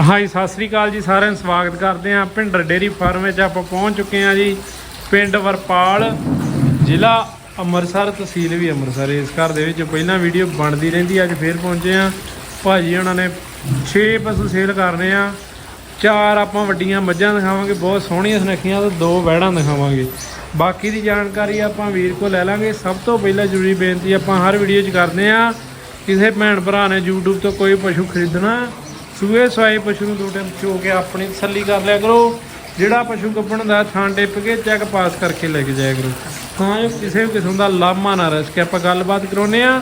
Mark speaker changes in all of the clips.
Speaker 1: ਹਾਂਜੀ, ਸਤਿ ਸ੍ਰੀ ਅਕਾਲ ਜੀ, ਸਾਰਿਆਂ ਨੂੰ ਸਵਾਗਤ ਕਰਦੇ ਹਾਂ। ਭਿੰਡਰ ਡੇਰੀ ਫਾਰਮ ਵਿੱਚ ਆਪਾਂ ਪਹੁੰਚ ਚੁੱਕੇ ਹਾਂ ਜੀ। ਪਿੰਡ ਵਰਪਾਲ, ਜ਼ਿਲ੍ਹਾ ਅੰਮ੍ਰਿਤਸਰ, ਤਹਿਸੀਲ ਵੀ ਅੰਮ੍ਰਿਤਸਰ ਇਸ ਘਰ ਦੇ ਵਿੱਚ ਪਹਿਲਾਂ ਵੀਡੀਓ ਬਣਦੀ ਰਹਿੰਦੀ ਅੱਜ ਫੇਰ ਪਹੁੰਚੇ ਹਾਂ। ਭਾਜੀ, ਉਹਨਾਂ ਨੇ 6 ਪਸ਼ੂ ਸੇਲ ਕਰਨੇ ਆ। ਚਾਰ ਆਪਾਂ ਵੱਡੀਆਂ ਮੱਝਾਂ ਦਿਖਾਵਾਂਗੇ, ਬਹੁਤ ਸੋਹਣੀਆਂ ਸੁਨੱਖੀਆਂ ਤੇ ਦੋ ਵਹਿੜਾਂ ਦਿਖਾਵਾਂਗੇ। ਬਾਕੀ ਦੀ ਜਾਣਕਾਰੀ ਆਪਾਂ ਵੀਰ ਕੋਲ ਲੈ ਲਾਂਗੇ। ਸਭ ਤੋਂ ਪਹਿਲਾਂ ਜ਼ਰੂਰੀ ਬੇਨਤੀ ਆਪਾਂ ਹਰ ਵੀਡੀਓ 'ਚ ਕਰਦੇ ਆ ਕਿਸੇ ਭੈਣ ਭਰਾ ਨੇ YouTube ਤੋਂ ਕੋਈ ਪਸ਼ੂ ਖਰੀਦਣਾ ਸੂਏ ਸਵਾਏ ਪਸ਼ੂ ਨੂੰ ਦੋ ਟਾਈਮ ਚੋ ਕੇ ਆਪਣੀ ਤਸੱਲੀ ਕਰ ਲਿਆ ਕਰੋ। ਜਿਹੜਾ ਪਸ਼ੂ ਗੱਭਣ ਦਾ ਥਾਂ ਟਿੱਪ ਕੇ ਚੈੱਕ ਪਾਸ ਕਰਕੇ ਲੈ ਕੇ ਜਾਇਆ ਕਰੋ। ਤਾਂ ਜੋ ਕਿਸੇ ਵੀ ਕਿਸਮ ਦਾ ਲਾਮਾ ਨਾ ਰਸ ਕੇ ਆਪਾਂ ਗੱਲਬਾਤ ਕਰਾਉਨੇ ਆ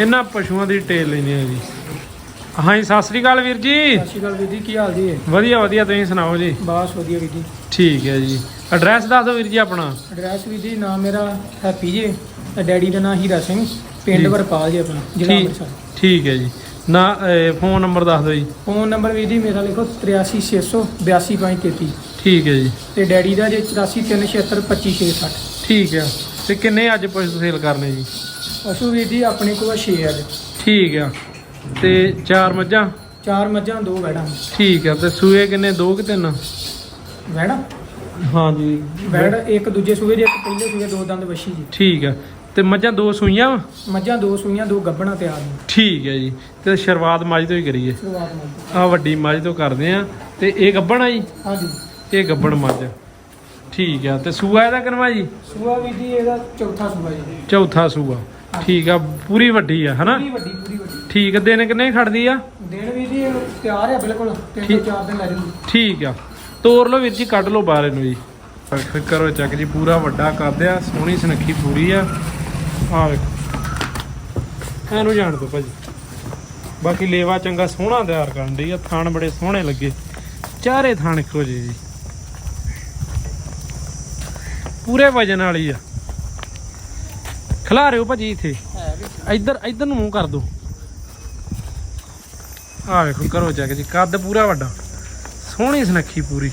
Speaker 1: ਇਹਨਾਂ ਪਸ਼ੂਆਂ ਦੀ ਡਿਟੇਲ ਲੈਂਦੇ ਆ ਜੀ। ਹਾਂਜੀ ਸਤਿ ਸ੍ਰੀ ਅਕਾਲ ਵੀਰ ਜੀ।
Speaker 2: ਸਤਿ ਸ਼੍ਰੀ ਅਕਾਲ ਵੀਰ ਜੀ ਕੀ ਹਾਲ ਜੀ?
Speaker 1: ਵਧੀਆ ਵਧੀਆ ਤੁਸੀਂ ਸੁਣਾਓ ਜੀ?
Speaker 2: ਬਸ ਵਧੀਆ ਵੀਰ ਜੀ।
Speaker 1: ਠੀਕ ਹੈ ਜੀ। ਐਡਰੈਸ ਦੱਸ ਦਿਓ ਵੀਰ ਜੀ ਆਪਣਾ।
Speaker 2: ਐਡਰੈਸ ਵੀਰ ਜੀ ਨਾਮ ਮੇਰਾ ਹੈਪੀ ਜੀ। ਡੈਡੀ ਦਾ ਨਾਮ ਹੀਰਾ ਸਿੰਘ। ਪਿੰਡ। ਵਰਪਾਲ ਜੀ ਆਪਣਾ ਜ਼ਿਲ੍ਹਾ ਅੰਮ੍ਰਿਤਸਰ।
Speaker 1: ਠੀਕ ਹੈ ਜੀ। ਨਾ ਫੋਨ ਨੰਬਰ ਦੱਸ ਦਿਓ ਜੀ।
Speaker 2: ਫੋਨ ਨੰਬਰ ਵੀਰ ਜੀ ਮੇਰਾ ਲਿਖੋ 83600
Speaker 1: ਠੀਕ ਹੈ ਜੀ।
Speaker 2: ਤੇ ਡੈਡੀ ਦਾ ਜੇ 8436752660
Speaker 1: ਠੀਕ ਹੈ। ਤੇ ਕਿੰਨੇ ਅੱਜ ਪਸ਼ੂ ਸੇਲ ਕਰਨੇ ਜੀ?
Speaker 2: ਪਸ਼ੂ ਵੀਰ ਜੀ ਆਪਣੇ ਕੋਲ 6 ਅੱਜ।
Speaker 1: ਠੀਕ ਆ ਤੇ ਚਾਰ ਮੱਝਾਂ?
Speaker 2: ਚਾਰ ਮੱਝਾਂ ਦੋ ਵੈੜਾਂ।
Speaker 1: ਠੀਕ ਆ ਤੇ ਸੂਏ ਕਿੰਨੇ ਦੋ ਕਿ ਤਿੰਨ?
Speaker 2: ਵੈੜਾਂ?
Speaker 1: ਹਾਂਜੀ
Speaker 2: ਵੈੜ ਇੱਕ ਦੂਜੇ ਸੂਏ ਦੇ ਇੱਕ ਪਹਿਲੇ ਸੂਏ ਦੋ ਦੰਦ ਵੱਛੀ ਜੀ।
Speaker 1: ਠੀਕ ਆ ਤੇ ਮੱਝਾਂ ਦੋ ਸੂਈਆਂ ਵਾਂ?
Speaker 2: ਮੱਝਾਂ ਦੋ ਸੂਈਆਂ ਦੋ ਗੱਭਣਾ ਤਿਆਰ ਨੇ
Speaker 1: ਠੀਕ ਹੈ ਜੀ। ਤੇ ਸ਼ੁਰੂਆਤ ਮੱਝ ਤੋਂ ਹੀ ਕਰੀਏ।
Speaker 2: ਸ਼ੁਰੂਆਤ ਨਾਲ
Speaker 1: ਆ ਵੱਡੀ ਮੱਝ ਤੋਂ ਕਰਦੇ ਆ ਤੇ ਇਹ ਗੱਬਣ ਆ ਜੀ?
Speaker 2: ਹਾਂਜੀ।
Speaker 1: ਇਹ ਗੱਬਣ ਮੱਝ। ਠੀਕ ਆ। ਤੇ ਸੂਆ ਇਹਦਾ ਕਿਨਵਾ ਜੀ?
Speaker 2: ਸੂਆ ਵੀਰ ਜੀ ਇਹਦਾ ਚੌਥਾ ਸੂਆ ਜੀ।
Speaker 1: ਚੌਥਾ ਸੂਆ। ਠੀਕ ਆ। ਪੂਰੀ ਵੱਡੀ ਆ ਹਨਾ?
Speaker 2: ਪੂਰੀ ਵੱਡੀ ਪੂਰੀ ਵੱਡੀ।
Speaker 1: ਠੀਕ ਆ। ਦਿਨ ਕਿੰਨੇ ਖੜਦੀ ਆ?
Speaker 2: ਦਿਨ ਵੀ ਜੀ ਤਿਆਰ ਹੈ ਬਿਲਕੁਲ। ਤਿੰਨ
Speaker 1: ਠੀਕ।
Speaker 2: ਤੋਂ ਚਾਰ ਦਿਨ ਲੈ ਜੂਗੀ।
Speaker 1: ਠੀਕ ਆ। ਤੋਰ ਲਓ ਵੀਰ ਜੀ ਕੱਢ ਲਓ ਬਾਹਰ ਇਹਨੂੰ ਜੀ। ਫਿਰ ਕਰੋ ਚੱਕ ਜੀ ਪੂਰਾ ਵੱਡਾ ਕਰਦੇ ਆ। ਸੋਹਣੀ ਸੁਨੱਖੀ ਪੂਰੀ ਆ। ਆ ਵੇਖੋ। ਇਹਨੂੰ ਜਾਣ ਦੋ ਭਾਜੀ। ਬਾਕੀ ਲੇਵਾ ਚੰਗਾ ਸੋਹਣਾ ਤਿਆਰ ਕਰਨ ਦੀ ਆ। ਥਾਣ ਬੜੇ ਸੋਹਣੇ ਲੱਗੇ। ਚਾਰੇ ਥਾਣ ਇੱਕੋ ਜਿਹੇ ਜੀ। ਪੂਰੇ ਵਜਨ ਵਾਲੀ ਆ। ਖਿਲਾ ਰਿਓ ਭਾਜੀ ਇੱਥੇ। ਇੱਧਰ ਇੱਧਰ ਨੂੰ ਮੂੰਹ ਕਰ ਦੋ ਆ ਵੇਖੋ, ਕਰੋ ਚੱਕ ਜੀ। ਕੱਦ ਪੂਰਾ ਵੱਡਾ। ਸੋਹਣੀ ਸੁਨੱਖੀ ਪੂਰੀ।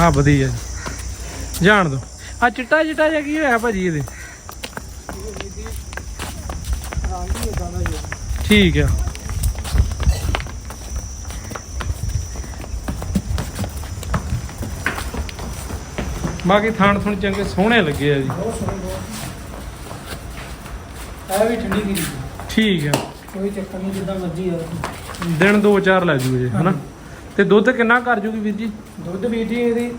Speaker 1: ਹਾਂ ਵਧੀਆ ਜੀ। ਜਾਣ ਦੋ ਆ ਚਿੱਟਾ ਚਿੱਟਾ ਜਿਹਾ ਕੀ ਹੋਇਆ ਭਾਜੀ ਇਹਦੇ
Speaker 2: ਰੰਗ ਹੀ ਇਦਾਂ ਦਾ ਜੀ
Speaker 1: ਠੀਕ ਆ। ਬਾਕੀ ਥਾਣ ਥੁਣ ਚੰਗੇ ਸੋਹਣੇ ਲੱਗੇ ਆ ਜੀ।
Speaker 2: ਬਹੁਤ ਸੋਹਣੀ ਬਹੁਤ। ਹੈ ਵੀ ਠੰਡੀ ਦੀ
Speaker 1: ਠੀਕ ਆ।
Speaker 2: ਕੋਈ ਚੱਕਰ ਨਹੀਂ ਜਿੱਦਾਂ ਮਰਜ਼ੀ ਆ।
Speaker 1: ਦਿਨ ਦੋ ਚਾਰ ਲੈ ਜੂ ਜੇ ਹਨਾ? ਤੇ ਦੁੱਧ ਕਿੰਨਾ ਕਰ ਜੂਗੀ ਵੀਰ ਜੀ?
Speaker 2: ਦੁੱਧ ਵੀਰ ਜੀ ਇਹਦੀ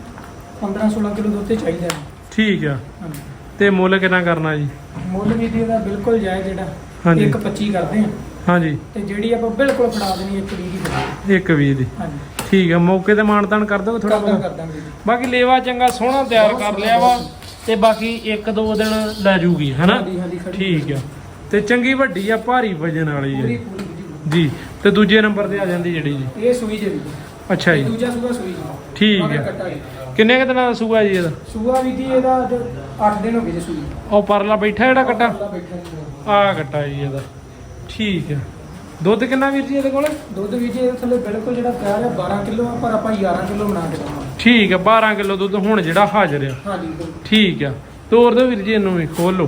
Speaker 2: 15 16 ਕਿਲੋ ਦੁੱਧ ਤੇ ਚਾਹੀਦਾ
Speaker 1: ਠੀਕ ਆ। ਤੇ ਮੁੱਲ ਕਿੰਨਾ ਕਰਨਾ ਜੀ?
Speaker 2: ਮੁੱਲ ਵੀਰ ਜੀ ਇਹਦਾ ਬਿਲਕੁਲ ਜਾਇਜ਼ ਜਿਹੜਾ।
Speaker 1: ਹਾਂਜੀ।
Speaker 2: ਇੱਕ 25 ਕਰਦੇ ਆ।
Speaker 1: ਹਾਂਜੀ।
Speaker 2: ਤੇ ਜਿਹੜੀ ਆਪਾਂ ਬਿਲਕੁਲ ਫੜਾ ਦੇਣੀ ਇੱਕ ਵੀਹ ਦੀ ਫੜਾ
Speaker 1: ਇੱਕ ਵੀਹ ਦੀ।
Speaker 2: ਹਾਂਜੀ।
Speaker 1: ਠੀਕ ਆ ਮੌਕੇ ਤੇ ਮਾਨਤਾਨ ਕਰ ਦੋਗੇ ਥੋੜਾ
Speaker 2: ਕਰਦਾ
Speaker 1: ਬਹੁਤ?
Speaker 2: ਜੀ।
Speaker 1: ਬਾਕੀ ਲੇਵਾ ਚੰਗਾ ਸੋਹਣਾ ਤਿਆਰ ਕਰ ਲਿਆ ਵਾ ਤੇ ਬਾਕੀ ਇੱਕ ਦੋ ਦਿਨ ਲੈ ਜੂਗੀ ਹਨਾ?
Speaker 2: ਹਾਂਜੀ ਹਾਂਜੀ ਖੜੀ
Speaker 1: ਠੀਕ ਆ। ਤੇ ਚੰਗੀ ਵੱਡੀ ਆ ਭਾਰੀ ਵਜਨ ਵਾਲੀ
Speaker 2: ਪੂਰੀ
Speaker 1: ਆ
Speaker 2: ਪੂਰੀ ਜੀ।
Speaker 1: ਜੀ ਤੇ ਦੂਜੇ ਨੰਬਰ ਤੇ ਆ ਜਾਂਦੀ ਜਿਹੜੀ ਜੀ।
Speaker 2: ਇਹ ਸੂਈ ਜੇ
Speaker 1: ਅੱਛਾ ਜੀ।
Speaker 2: ਦੂਜਾ ਸੂਆ ਸੂਈ ਜੀ
Speaker 1: ਠੀਕ
Speaker 2: ਮਗਰ
Speaker 1: ਹੈ।
Speaker 2: ਕੱਟਾ ਜੀ।
Speaker 1: ਕਿੰਨੇ ਕੁ ਦਿਨਾਂ ਦਾ ਸੂਆ ਜੀ ਇਹਦਾ?
Speaker 2: ਸੂਆ ਵੀ ਜੀ ਇਹਦਾ ਅੱਜ 8 ਦਿਨ ਹੋ ਗਏ ਜੀ ਸੂਈ
Speaker 1: ਉਹ ਪਰਲਾ ਬੈਠਾ ਜਿਹੜਾ ਕੱਟਾ?
Speaker 2: ਅੱਲਾ ਬੈਠਾ ਜੀ।
Speaker 1: ਆ ਕੱਟਾ ਜੀ ਇਹਦਾ। ਠੀਕ ਆ ਦੁੱਧ ਕਿੰਨਾ ਵੀਰ ਜੀ ਇਹਦੇ ਕੋਲ?
Speaker 2: ਦੁੱਧ ਵੀ ਜੀ ਇਹਦੇ ਥੱਲੇ ਬਿਲਕੁਲ ਜਿਹੜਾ ਤਿਆਰ ਹੈ 12 ਕਿਲੋ ਆ ਪਰ ਆਪਾਂ 11 ਕਿਲੋ ਬਣਾ ਕੇ ਦਵਾਂਗੇ।
Speaker 1: ਠੀਕ ਆ 12 ਕਿਲੋ ਦੁੱਧ ਹੁਣ ਜਿਹੜਾ ਹਾਜ਼ਰ ਆ।
Speaker 2: ਹਾਂਜੀ ਬਿਲਕੁਲ।
Speaker 1: ਠੀਕ ਆ ਤੋਰ ਦਿਓ ਵੀਰ ਜੀ ਇਹਨੂੰ ਵੀ ਖੋਲ।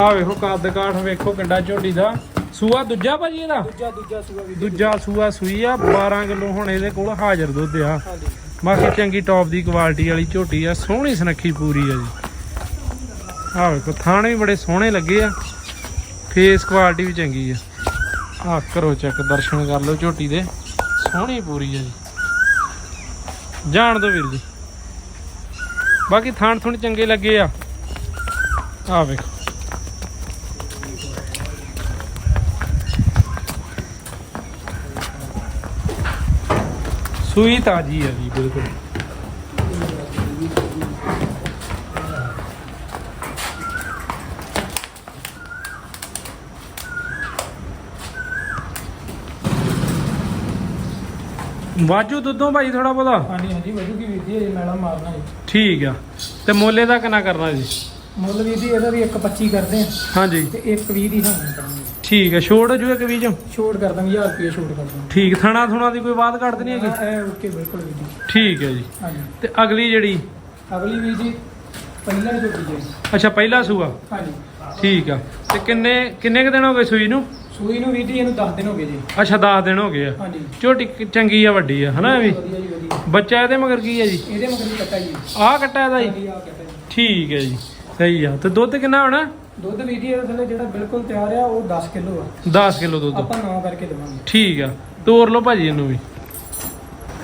Speaker 1: ਆ ਵੇਖੋ ਕੱਦ ਕਾਠ ਵੇਖੋ ਕਿੱਡਾ ਝੋਟੀ ਦਾ। ਸੂਆ ਦੂਜਾ ਭਾਜੀ ਇਹਦਾ?
Speaker 2: ਦੂਜਾ ਦੂਜਾ ਸੂਆ ਵੀ ਜੀ।
Speaker 1: ਦੂਜਾ ਸੂਆ ਸੂਈ ਆ 12 ਕਿਲੋ ਹੁਣ ਇਹਦੇ ਕੋਲ ਹਾਜ਼ਰ ਦੁੱਧ ਆ।
Speaker 2: ਹਾਂਜੀ।
Speaker 1: ਬਾਕੀ ਚੰਗੀ ਟੌਪ ਦੀ ਕੁਆਲਿਟੀ ਵਾਲੀ ਝੋਟੀ ਆ ਸੋਹਣੀ ਸੁਨੱਖੀ ਪੂਰੀ ਆ ਜੀ। ਆਹ ਵੇਖੋ ਥਾਣ ਵੀ ਬੜੇ ਸੋਹਣੇ ਲੱਗੇ ਆ। ਫੇਸ ਕੁਆਲਿਟੀ ਵੀ ਚੰਗੀ ਆ। ਆ ਕਰੋ ਚੈੱਕ ਦਰਸ਼ਨ ਕਰ ਲਓ ਝੋਟੀ ਦੇ। ਸੋਹਣੀ ਪੂਰੀ ਆ ਜੀ। ਜਾਣ ਦੋ ਵੀਰ ਜੀ। ਬਾਕੀ ਥਾਣ ਥੁਣ ਚੰਗੇ ਲੱਗੇ ਆ। ਆ ਵੇਖੋ। ਸੂਈ ਤਾਜੀ ਆ ਜੀ, ਬਿਲਕੁਲ। ਵਾਜੂ ਦੁੱਧੋਂ ਭਾਈ ਥੋੜਾ ਬਹੁਤਾ?
Speaker 2: ਹਾਂਜੀ ਹਾਂਜੀ ਵਧੂ ਕੀ ਜੀ ਇਹ ਮੈਲਾ ਮਾਰਨਾ ਜੀ।
Speaker 1: ਠੀਕ ਆ। ਤੇ ਮੋਲੇ ਦਾ ਕਿੰਨਾ ਕਰਨਾ ਜੀ?
Speaker 2: ਮੁੱਲ ਜੀ ਇਹਦਾ ਵੀ 1.25 ਕਰਦੇ ਆ
Speaker 1: ਹਾਂਜੀ।
Speaker 2: ਤੇ 1.20 ਦੀ ਸਾਨੂੰ ਕਰਾਂਗੇ
Speaker 1: ਠੀਕ ਆ ਛੋੜ ਜੂ ਇੱਕ ਵੀਜੋਂ
Speaker 2: ਛੋਟ ਕਰ ਦਾਂਗੇ 1000 ਰੁਪਏ ਛੋਟ ਕਰ ਦਾਂਗੇ।
Speaker 1: ਠੀਕ ਥਣਾ ਥੁਣਾ ਦੀ ਕੋਈ ਬਾਤ ਕੱਢ ਨਹੀਂ ਹੈਗੀ?
Speaker 2: ਇਹ ਓਕੇ ਬਿਲਕੁਲ ਜੀ।
Speaker 1: ਠੀਕ ਹੈ ਜੀ।
Speaker 2: ਹਾਂਜੀ।
Speaker 1: ਤੇ ਅਗਲੀ ਜਿਹੜੀ?
Speaker 2: ਅਗਲੀ ਵੀਰ ਜੀ ਪਹਿਲਾਂ ਹੀ ਝੋਟੀ ਜੀ।
Speaker 1: ਅੱਛਾ ਪਹਿਲਾ ਸੂਆ।
Speaker 2: ਹਾਂਜੀ।
Speaker 1: ਠੀਕ ਆ। ਤੇ ਕਿੰਨੇ ਕਿੰਨੇ ਕੁ ਦਿਨ ਹੋ ਗਏ ਸੂਈ ਨੂੰ?
Speaker 2: ਸੂਈ ਨੂੰ ਵੀਰ ਜੀ ਇਹਨੂੰ 10 ਦਿਨ ਹੋ ਗਏ ਜੀ।
Speaker 1: ਅੱਛਾ 10 ਦਿਨ ਹੋ ਗਏ ਆ।
Speaker 2: ਹਾਂਜੀ।
Speaker 1: ਝੋਟੀ ਚੰਗੀ ਆ ਵੱਡੀ ਆ ਹਨਾ ਵੀ?
Speaker 2: ਵਧੀਆ ਜੀ ਵਧੀਆ।
Speaker 1: ਬੱਚਾ ਇਹਦੇ ਮਗਰ ਕੀ ਆ ਜੀ?
Speaker 2: ਇਹਦੇ ਮਗਰ ਵੀ ਕੱਟਾ ਜੀ।
Speaker 1: ਆਹ ਕੱਟਾ ਇਹਦਾ ਜੀ?
Speaker 2: ਹਾਂਜੀ ਆ ਕੱਟਾ ਜੀ।
Speaker 1: ਠੀਕ ਹੈ ਜੀ ਸਹੀ ਆ। ਤੇ ਦੁੱਧ ਕਿੰਨਾ ਹੋਣਾ?
Speaker 2: ਦੁੱਧ ਵੀਰ ਜੀ ਇਹਦੇ ਥੱਲੇ ਜਿਹੜਾ ਬਿਲਕੁਲ ਤਿਆਰ ਆ ਉਹ 10 ਕਿਲੋ ਆ।
Speaker 1: 10 ਕਿਲੋ ਦੁੱਧ।
Speaker 2: ਆਪਾਂ 9 ਕਰਕੇ ਦੇਵਾਂਗੇ।
Speaker 1: ਠੀਕ ਆ। ਤੋਰ ਲਓ ਭਾਜੀ ਇਹਨੂੰ ਵੀ।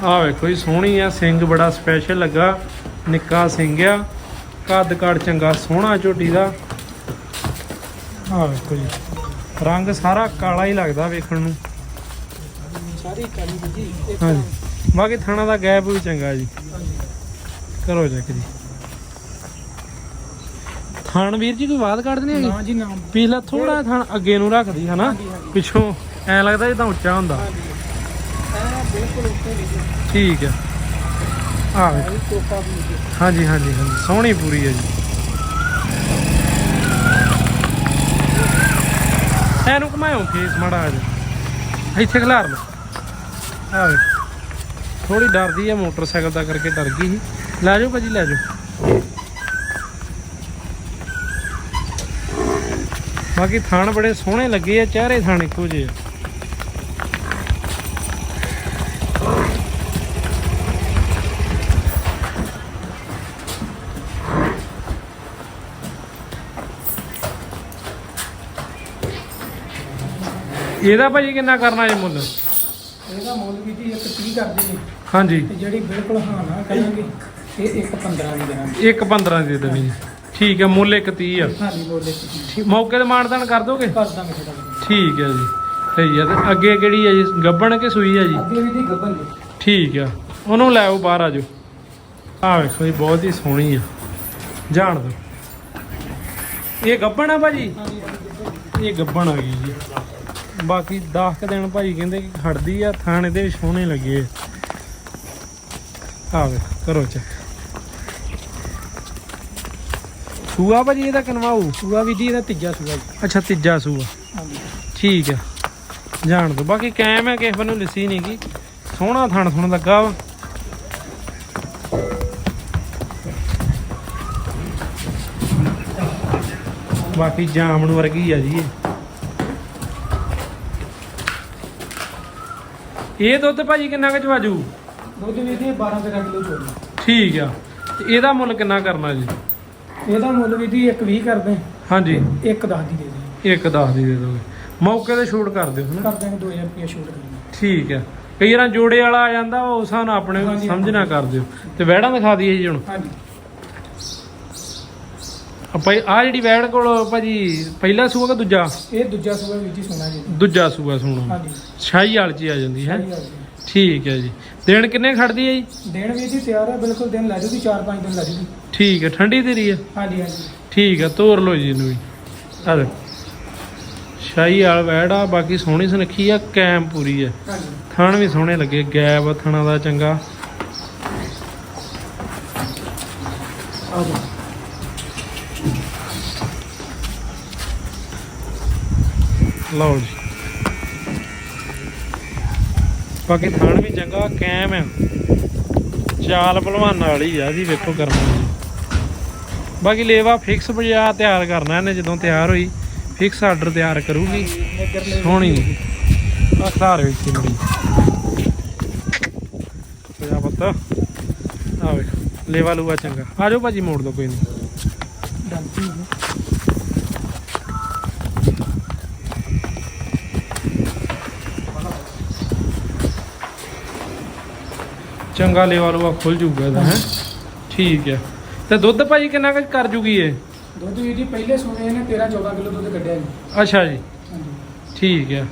Speaker 1: ਆਹ ਵੇਖੋ ਜੀ ਸੋਹਣੀ ਆ ਸਿੰਘ ਬੜਾ ਸਪੈਸ਼ਲ ਲੱਗਾ। ਨਿੱਕਾ ਸਿੰਘ ਆ। ਕੱਦ ਕਾੜ ਚੰਗਾ ਸੋਹਣਾ ਝੋਟੀ ਦਾ। ਆਹ ਵੇਖੋ ਜੀ। ਰੰਗ ਸਾਰਾ ਕਾਲਾ ਹੀ ਲੱਗਦਾ ਵੇਖਣ ਨੂੰ।
Speaker 2: ਸਾਰੀ ਕਾਲੀ ਜੀ
Speaker 1: ਹਾਂਜੀ। ਬਾਕੀ ਥਾਣਾ ਦਾ ਗੈਪ ਵੀ ਚੰਗਾ ਜੀ। ਕਰੋ ਚੈੱਕ ਜੀ। ਥਾਣ ਵੀਰ ਜੀ ਕੋਈ ਬਾਤ ਕੱਢਦੇ ਨਹੀਂ ਹੈਗੀ?
Speaker 2: ਨਾ ਜੀ ਨਾ।
Speaker 1: ਪਿਛਲਾ ਥੋੜਾ ਥਾਣ ਅੱਗੇ ਨੂੰ ਰੱਖਦੀ ਹਨਾ। ਪਿੱਛੋਂ ਐ ਲੱਗਦਾ ਜਿੱਦਾਂ ਉੱਚਾ ਹੁੰਦਾ। ਠੀਕ ਆ ਆ ਹਾਂਜੀ ਹਾਂਜੀ ਹਾਂਜੀ। ਸੋਹਣੀ ਪੂਰੀ ਹੈ ਜੀ। ਇਹਨੂੰ ਘਮਾਇਓ ਫੇਸ ਮਾੜਾ ਆ ਜਾ। ਇੱਥੇ ਖਿਲਾਰ ਲਓ ਆ ਵੇ। ਥੋੜੀ ਡਰਦੀ ਆ ਮੋਟਰਸਾਈਕਲ ਦਾ ਕਰਕੇ ਡਰ ਗਈ ਸੀ। ਲੈ ਜਾਓ ਭਾਜੀ, ਲੈ ਜਾਓ। ਬਾਕੀ ਥਾਣ ਬੜੇ ਸੋਹਣੇ ਲੱਗੇ ਆ ਚਾਰੇ ਥਾਣੇ ਇੱਕੋ ਜਿਹੇ ਆ। ਇਹਦਾ ਭਾਜੀ ਕਿੰਨਾ ਕਰਨਾ ਜੀ ਮੁੱਲ?
Speaker 2: ਇਹਦਾ ਮੁੱਲ ਵੀਰ ਜੀ ਇੱਕ 30 ਕਰਦੇ ਜੀ
Speaker 1: ਹਾਂਜੀ।
Speaker 2: ਤੇ ਜਿਹੜੀ ਬਿਲਕੁਲ ਹਾਂ ਨਾ ਕਰਾਂਗੇ ਇਹ ਇੱਕ 15 ਦੀ ਦੇਵਾਂਗੇ
Speaker 1: ਇੱਕ 15 ਦੇ ਦੇਣੀ ਠੀਕ ਹੈ ਮੁੱਲ ਇੱਕ 30 ਆ।
Speaker 2: ਹਾਂਜੀ ਚੀਜ਼।
Speaker 1: ਠੀਕ- ਮੌਕੇ ਤੇ ਮਾਨਦਾਨ ਕਰ ਦੋਗੇ?
Speaker 2: ਕਰ ਦਾਂਗੇ
Speaker 1: ਠੀਕ ਹੈ ਜੀ। ਸਹੀ ਹੈ ਤੇ ਅੱਗੇ ਕਿਹੜੀ ਹੈ ਜੀ? ਗੱਬਣ ਕਿ ਸੂਈ ਹੈ ਜੀ?
Speaker 2: ਅੱਗੇ ਵੀ
Speaker 1: ਠੀਕ ਆ ਉਹਨੂੰ ਲੈ ਆਓ ਬਾਹਰ ਆ ਜਾਓ। ਆ ਵੇਖੋ ਜੀ ਬਹੁਤ ਹੀ ਸੋਹਣੀ ਆ। ਜਾਣ ਦੋ ਇਹ ਗੱਬਣ ਆ ਭਾਜੀ? ਇਹ ਗੱਬਣ ਆ ਗਈ ਜੀ। ਬਾਕੀ 10 ਕੁ ਦਿਨ ਭਾਜੀ ਕਹਿੰਦੇ ਕਿ ਖੜਦੀ ਆ ਥਾਣੇ ਦੇ ਸੋਹਣੇ ਲੱਗੇ। ਆ ਵੇ ਕਰੋ ਚੈੱਕ ਸੂਆ ਭਾਜੀ ਇਹਦਾ ਕਨਵਾਊ
Speaker 2: ਸੂਆ ਵੀ ਜੀ ਇਹਦਾ ਤੀਜਾ ਸੂਆ ਜੀ।
Speaker 1: ਅੱਛਾ ਤੀਜਾ ਸੂਆ।
Speaker 2: ਹਾਂਜੀ।
Speaker 1: ਠੀਕ ਆ। ਜਾਣ ਦੋ ਬਾਕੀ ਕਾਇਮ ਹੈ ਕਿਸੇ ਨੂੰ ਲਿੱਸੀ ਨਹੀਂ ਗੀ ਸੋਹਣਾ ਥਣ ਥਣ ਲੱਗਾ ਵਾ। ਬਾਕੀ ਜਾਮਣ ਵਰਗੀ ਆ ਜੀ ਇਹ। ਇਹ ਦੁੱਧ ਭਾਜੀ ਕਿੰਨਾ ਕੁ ਚਵਾਜੂ
Speaker 2: ਦੁੱਧ ਵੀ ਦੀ 12 13 ਕਿਲੋ ਚੋਰੀ।
Speaker 1: ਠੀਕ ਆ। ਤੇ ਇਹਦਾ ਮੁੱਲ ਕਿੰਨਾ ਕਰਨਾ ਜੀ?
Speaker 2: ਇਹਦਾ ਮੁੱਲ ਵੀ ਦੀ ਇੱਕ 20 ਕਰਦੇ।
Speaker 1: ਹਾਂਜੀ।
Speaker 2: ਇੱਕ 10 ਦੀ ਦੇ ਦੇ
Speaker 1: ਇੱਕ 10 ਦੀ ਦੇ ਦੋਗੇ। ਮੌਕੇ ਤੇ ਛੂਟ ਕਰ ਦਿਓ ਹਨਾ
Speaker 2: ਕਰ ਦਾਂਗੇ 2000 ਰੁਪਏ ਛੋਟ ਕਰਾਂਗੇ।
Speaker 1: ਠੀਕ ਹੈ ਕਈ ਵਾਰ ਜੋੜੇ ਵਾਲਾ ਆ ਜਾਂਦਾ ਉਹ ਨਾਲ ਆਪਣੇ ਸਮਝ ਨਾ ਕਰ ਦਿਓ। ਤੇ ਵੈੜਾਂ ਦਿਖਾ ਦਈਏ ਜੀ ਹੁਣ।
Speaker 2: ਹਾਂਜੀ।
Speaker 1: ਆਪਾਂ ਆ ਜਿਹੜੀ ਵੈੜ ਕੋਲ ਭਾਜੀ ਪਹਿਲਾ ਸੂਆ ਕਿ ਦੂਜਾ?
Speaker 2: ਇਹ ਦੂਜਾ ਸੂਆ ਵੀ ਜੀ ਸੋਨਾ ਜੀ।
Speaker 1: ਦੂਜਾ ਸੂਆ ਸੋਣਾ
Speaker 2: ਹਾਂਜੀ।
Speaker 1: ਸ਼ਾਹੀ ਵਾਲ ਚ ਹੀ ਆ ਜਾਂਦੀ ਹੈ?
Speaker 2: ਸਹੀ ਗੱਲ ਜੀ।
Speaker 1: ਠੀਕ ਹੈ ਜੀ। ਦਿਨ ਕਿੰਨੇ ਖੜਦੀ ਹੈ ਜੀ?
Speaker 2: ਦਿਨ ਵੀ ਜੀ ਤਿਆਰ ਹੈ ਬਿਲਕੁਲ ਦਿਨ ਲੈ ਜੂਗੀ 4-5 ਦਿਨ ਲੈ ਜੂਗੀ।
Speaker 1: ਠੀਕ ਹੈ ਠੰਡੀ ਤੇਰੀ ਹੈ?
Speaker 2: ਹਾਂਜੀ ਹਾਂਜੀ।
Speaker 1: ਠੀਕ ਹੈ ਤੋਰ ਲਓ ਜੀ ਇਹਨੂੰ ਵੀ। ਆ ਲੈ ਸ਼ਾਹੀ ਵਾਲ ਵੈੜ ਆ ਬਾਕੀ ਸੋਹਣੀ ਸੁਨੱਖੀ ਆ ਕੈਮ ਪੂਰੀ ਹੈ।
Speaker 2: ਹਾਂਜੀ।
Speaker 1: ਥਣ ਵੀ ਸੋਹਣੇ ਲੱਗੇ ਗੈਬ ਥਣਾ ਦਾ ਚੰਗਾ।
Speaker 2: ਆ ਜੀ
Speaker 1: ਲਓ ਜੀ। ਬਾਕੀ ਥਣ ਵੀ ਚੰਗਾ ਕੈਮ ਆ। ਚਾਲ ਭਲਵਾਨ ਵਾਲੀ ਆ ਜੀ ਵੇਖੋ ਕਰਨਾ ਬਾਕੀ ਲੇਵਾ ਫਿਕਸ ਬਜਾ ਤਿਆਰ ਕਰਨਾ, ਇਹਨੇ ਜਦੋਂ ਤਿਆਰ ਹੋਈ ਫਿਕਸ ਆਰਡਰ ਤਿਆਰ ਕਰੂਗੀ।
Speaker 2: ਨਗਰ ਲੈ
Speaker 1: ਸੋਹਣੀ ਆ ਖਾਰ ਵਿੱਚ ਮੜੀ। ਪਿਆ ਪੱਤਾ। ਆ ਵੇਖ, ਲੇਵਾ ਲੂਆ ਚੰਗਾ। ਆ ਜਾਓ ਭਾਜੀ, ਮੋੜ ਦੋ ਕੋਈ ਨਹੀਂ ਚੰਗਾ ਲੇਵਾ ਲੂਆ ਖੁੱਲ ਜੂਗਾ ਇਹਦਾ ਹੈ? ਠੀਕ ਹੈ। ਤੇ ਦੁੱਧ ਭਾਜੀ ਕਿੰਨਾ ਕੁ ਕਰ ਜੂਗੀ ਇਹ?
Speaker 2: ਦੁੱਧ ਵੀ ਜੀ ਪਹਿਲੇ ਸੂਏ ਨੇ 13-14 ਕਿਲੋ ਦੁੱਧ ਕੱਢਿਆ ਜੀ।
Speaker 1: ਅੱਛਾ ਜੀ। ਠੀਕ ਹੈ।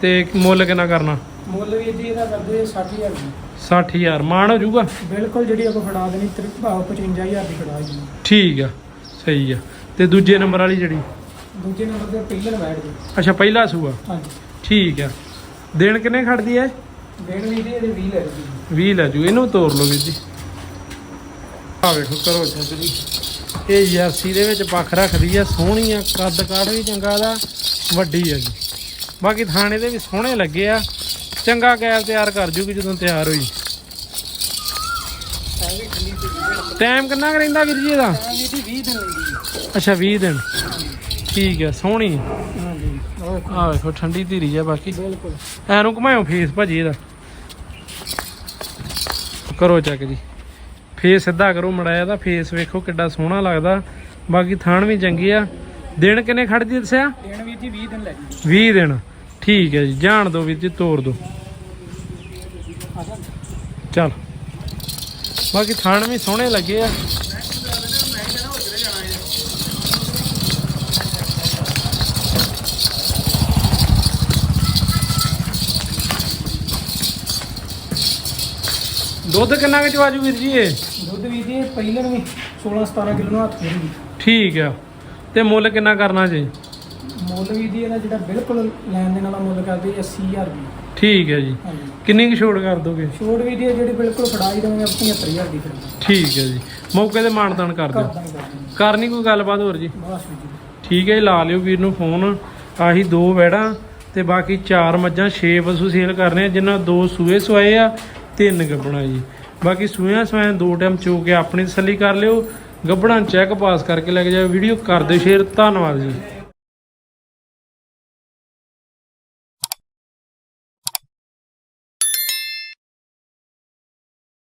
Speaker 1: ਤੇ ਮੁੱਲ ਕਿੰਨਾ ਕਰਨਾ?
Speaker 2: ਮੁੱਲ ਵੀ ਜੀ ਇਹਦਾ ਕਰਦੇ 60000 ਜੀ।
Speaker 1: 60000 ਮਾਣ ਹੋ ਜੂਗਾ?
Speaker 2: ਬਿਲਕੁਲ ਜਿਹੜੀ ਆਪਾਂ ਫੜਾ ਦੇਣੀ ਤ੍ਰਿ- ਭਾਵ 55000 ਦੀ ਫੜਾ ਜੀ।
Speaker 1: ਠੀਕ ਆ ਸਹੀ ਆ ਤੇ ਦੂਜੇ ਨੰਬਰ ਵਾਲੀ ਜਿਹੜੀ?
Speaker 2: ਦੂਜੇ ਨੰਬਰ ਤੇ ਪਹਿਲੇ ਬੈਠ ਜੀ
Speaker 1: ਅੱਛਾ ਪਹਿਲਾ ਸੂਆ।
Speaker 2: ਹਾਂਜੀ।
Speaker 1: ਠੀਕ ਆ ਦਿਨ ਕਿੰਨੇ ਖੜਦੀ ਐ
Speaker 2: ਦਿਨ ਵੀ ਇਹਦੇ 20 ਲੈ ਜੀ।
Speaker 1: 20 ਲੈ ਜੂ ਇਹਨੂੰ ਤੋੜ ਲਓ ਵੀਰ ਜੀ। ਆ ਵੇਖੋ ਕਰੋ ਜੀ। ਇਹ ਜਰਸੀ ਦੇ ਵਿੱਚ ਪੱਖ ਰੱਖਦੀ ਆ ਸੋਹਣੀ ਆ ਕੱਦ ਕਾਠ ਵੀ ਚੰਗਾ ਦਾ ਵੱਡੀ ਆ ਜੀ। ਬਾਕੀ ਥਾਣੇ ਦੇ ਵੀ ਸੋਹਣੇ ਲੱਗੇ ਆ। ਚੰਗਾ ਗੈਲ ਤਿਆਰ ਕਰ ਜੂਗੀ ਜਦੋਂ ਤਿਆਰ ਹੋਈ। ਟਾਈਮ ਕਿੰਨਾ ਕੁ ਰਹਿੰਦਾ ਵੀਰ ਜੀ ਇਹਦਾ?
Speaker 2: ਹਾਂ ਜੀ 20 ਦਿਨ ਲੈਂਦੀ ਜੀ
Speaker 1: ਅੱਛਾ 20 ਦਿਨ। ਠੀਕ ਆ ਸੋਹਣੀ। ਆ ਵੇਖੋ ਠੰਡੀ ਧੀਰੀ ਆ ਬਾਕੀ।
Speaker 2: ਬਿਲਕੁਲ।
Speaker 1: ਐਨੂੰ ਘੁਮਾਇਓ ਫੇਸ ਭਾਜੀ ਇਹਦਾ। ਕਰੋ ਚੈੱਕ ਜੀ। ਫੇਸ ਸਿੱਧਾ ਕਰੋ ਮੜਾਇਆ ਦਾ ਫੇਸ ਵੇਖੋ ਕਿੱਡਾ ਸੋਹਣਾ ਲੱਗਦਾ। ਬਾਕੀ ਥਾਣ ਵੀ ਚੰਗੀ ਆ। ਦਿਨ ਕਿੰਨੇ ਖੜਦੀ ਦੱਸਿਆ?
Speaker 2: ਦੇਣ ਵੀਰ ਜੀ 20 ਦਿਨ ਲੈ ਜੀ।
Speaker 1: 20 ਦਿਨ। ਠੀਕ ਹੈ ਜੀ ਜਾਣ ਦੋ ਵੀਰ ਜੀ ਤੋਰ ਦੋ
Speaker 2: ਜਾ
Speaker 1: ਚੱਲ। ਬਾਕੀ ਥਾਣ ਵੀ ਸੋਹਣੇ ਲੱਗੇ ਆ। ਦੁੱਧ ਕਿੰਨਾ ਕੁ ਚਵਾਜੂ ਵੀਰ ਜੀ ਇਹ?
Speaker 2: ਦੁੱਧ ਵੀਰ ਜੀ ਪਹਿਲਾਂ ਵੀ 16 17 ਕਿਲੋ ਨੂੰ ਹੱਥ ਫੇਰੂਗੀ
Speaker 1: ਠੀਕ ਆ। ਤੇ ਮੁੱਲ ਕਿੰਨਾ ਕਰਨਾ ਜੀ?
Speaker 2: ਮੁੱਲ ਵੀਰ ਜੀ ਇਹਦਾ ਜਿਹੜਾ ਬਿਲਕੁਲ ਲੈਣ ਦੇਣ ਵਾਲਾ ਮੁੱਲ ਕਰਦੇ 80000 ਦੀ।
Speaker 1: ਠੀਕ ਹੈ ਜੀ।
Speaker 2: ਹਾਂਜੀ।
Speaker 1: ਕਿੰਨੀ ਕੁ ਛੋਟ ਕਰ ਦੋਗੇ?
Speaker 2: ਛੋਟ ਵੀਰ ਜੀ ਜਿਹੜੀ ਬਿਲਕੁਲ ਫੜਾ ਹੀ ਦੇਵਾਂਗੇ 75000 ਦੀ ਫਿਰ
Speaker 1: ਠੀਕ ਹੈ ਜੀ। ਮੌਕੇ ਤੇ ਮਾਨਤਾਨ ਕਰ ਦਿਓ। ਕਰਨੀ ਕੋਈ ਗੱਲਬਾਤ ਹੋਰ ਜੀ?
Speaker 2: ਬਸ ਵੀਰ ਜੀ।
Speaker 1: ਠੀਕ ਹੈ ਜੀ, ਲਾ ਲਿਓ ਵੀਰ ਨੂੰ ਫੋਨ। ਆਹੀ ਦੋ ਵੈੜਾਂ ਤੇ ਬਾਕੀ ਚਾਰ ਮੱਝਾਂ 6 ਪਸ਼ੂ ਸੇਲ ਕਰਨੇ ਆ ਜਿਨ੍ਹਾਂ ਦੋ ਸੂਏ ਸਵਾਏ ਆ ਤਿੰਨ ਗੱਬਣਾ ਜੀ। ਬਾਕੀ ਸੂਆਂ ਸਵਾਏ ਦੋ ਟਾਈਮ ਚੋ ਕੇ ਆਪਣੀ ਤਸੱਲੀ ਕਰ ਲਿਓ। ਗੱਬੜਾਂ ਚੈੱਕ ਪਾਸ ਕਰਕੇ ਲੈ ਕੇ ਜਾਓ ਵੀਡੀਓ ਕਰ ਦਿਓ ਸ਼ੇਅਰ। ਧੰਨਵਾਦ ਜੀ।